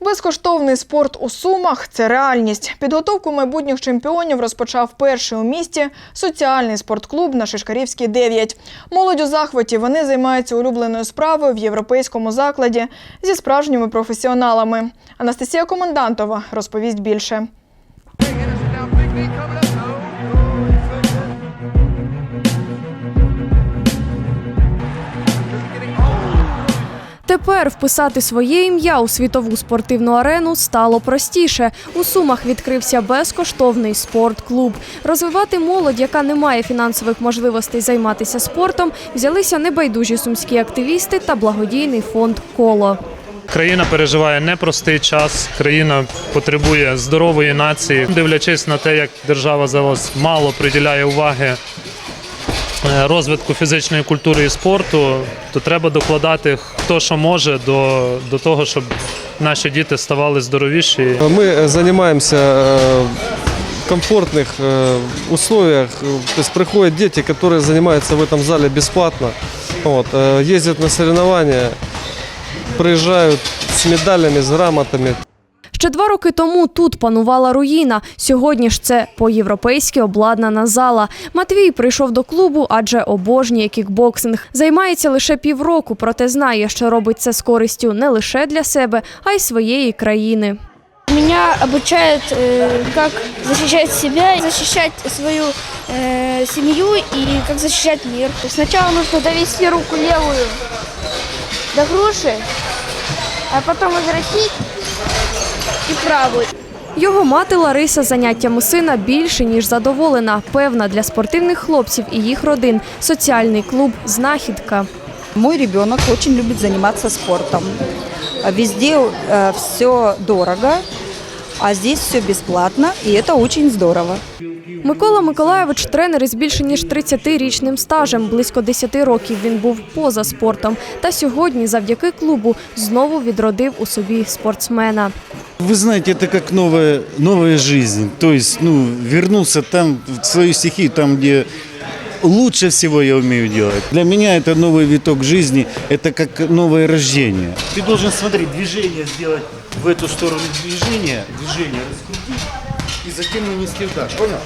Безкоштовний спорт у Сумах це реальність. Підготовку майбутніх чемпіонів розпочав перший у місті соціальний спортклуб на Шишкарівській 9. Молодь у захваті вони займаються улюбленою справою в європейському закладі зі справжніми професіоналами. Анастасія Комендантова розповість більше. Тепер вписати своє ім'я у світову спортивну арену стало простіше. У Сумах відкрився безкоштовний спортклуб. Розвивати молодь, яка не має фінансових можливостей займатися спортом, взялися небайдужі сумські активісти та благодійний фонд Коло. Країна переживає непростий час. Країна потребує здорової нації. Дивлячись на те, як держава зараз мало приділяє уваги розвитку фізичної культури і спорту, то треба докладати хто що може до, до того, щоб наші діти ставали здоровіші. Мы э, занимаемся э, в комфортных э, условиях. То есть приходят дети, которые занимаются в этом зале бесплатно. Вот, э, ездят на соревнования, приезжают с медалями, с грамотами. Ще два роки тому тут панувала руїна. Сьогодні ж це по-європейськи обладнана зала. Матвій прийшов до клубу, адже обожнює кікбоксинг. Займається лише півроку, проте знає, що робить це з користю не лише для себе, а й своєї країни. Меня обучают, как защищать себя, защищать свою э, семью и как защищать мир. Сначала нужно довести руку левую до груши, а потом возвратить и правою. Його мати Лариса заняттями сина більше ніж задоволена. Певна для спортивних хлопців і їх родин. Соціальний клуб Знахідка. Мой ребенок очень любит заниматься спортом. Везде все дорого, а здесь все бесплатно, и это очень здорово. Микола Миколаєвич тренер із більше ніж 30-річним стажем. Близько 10 років він був поза спортом. Та сьогодні, завдяки клубу, знову відродив у собі спортсмена. Вы знаете, это как новая, новая жизнь. То есть, ну, вернулся там, в свою стихию, там, где лучше всего я умею делать. Для меня это новый виток жизни, это как новое рождение. Ты должен смотреть, движение сделать в эту сторону движения, движение раскрутить и затем нанести удар. Понял?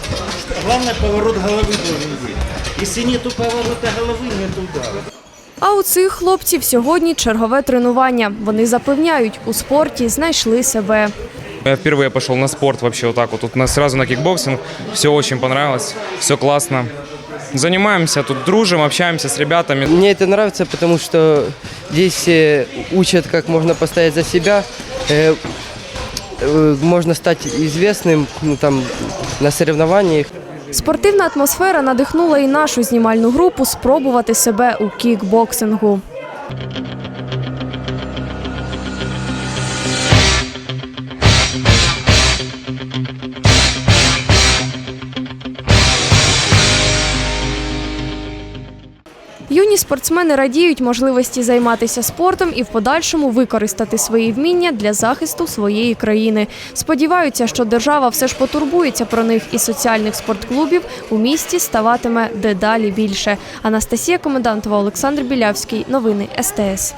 Главное, поворот головы должен быть. Если нету поворота головы, нет удара. А у цих хлопців сьогодні чергове тренування. Вони запевняють, у спорті знайшли себе. Я впервые пошел на спорт вообще вот так вот. Тут на- сразу на кикбоксинг. Все очень понравилось, все классно. Занимаемся, тут дружим, общаемся с ребятами. Мне это нравится, потому что здесь э, учат, как можно постоять за себя, э, э, можно стать известным ну, там, на соревнованиях. Спортивна атмосфера надихнула і нашу знімальну групу спробувати себе у кікбоксингу. Юні спортсмени радіють можливості займатися спортом і в подальшому використати свої вміння для захисту своєї країни. Сподіваються, що держава все ж потурбується про них і соціальних спортклубів у місті ставатиме дедалі більше. Анастасія Комендантова, Олександр Білявський. Новини СТС.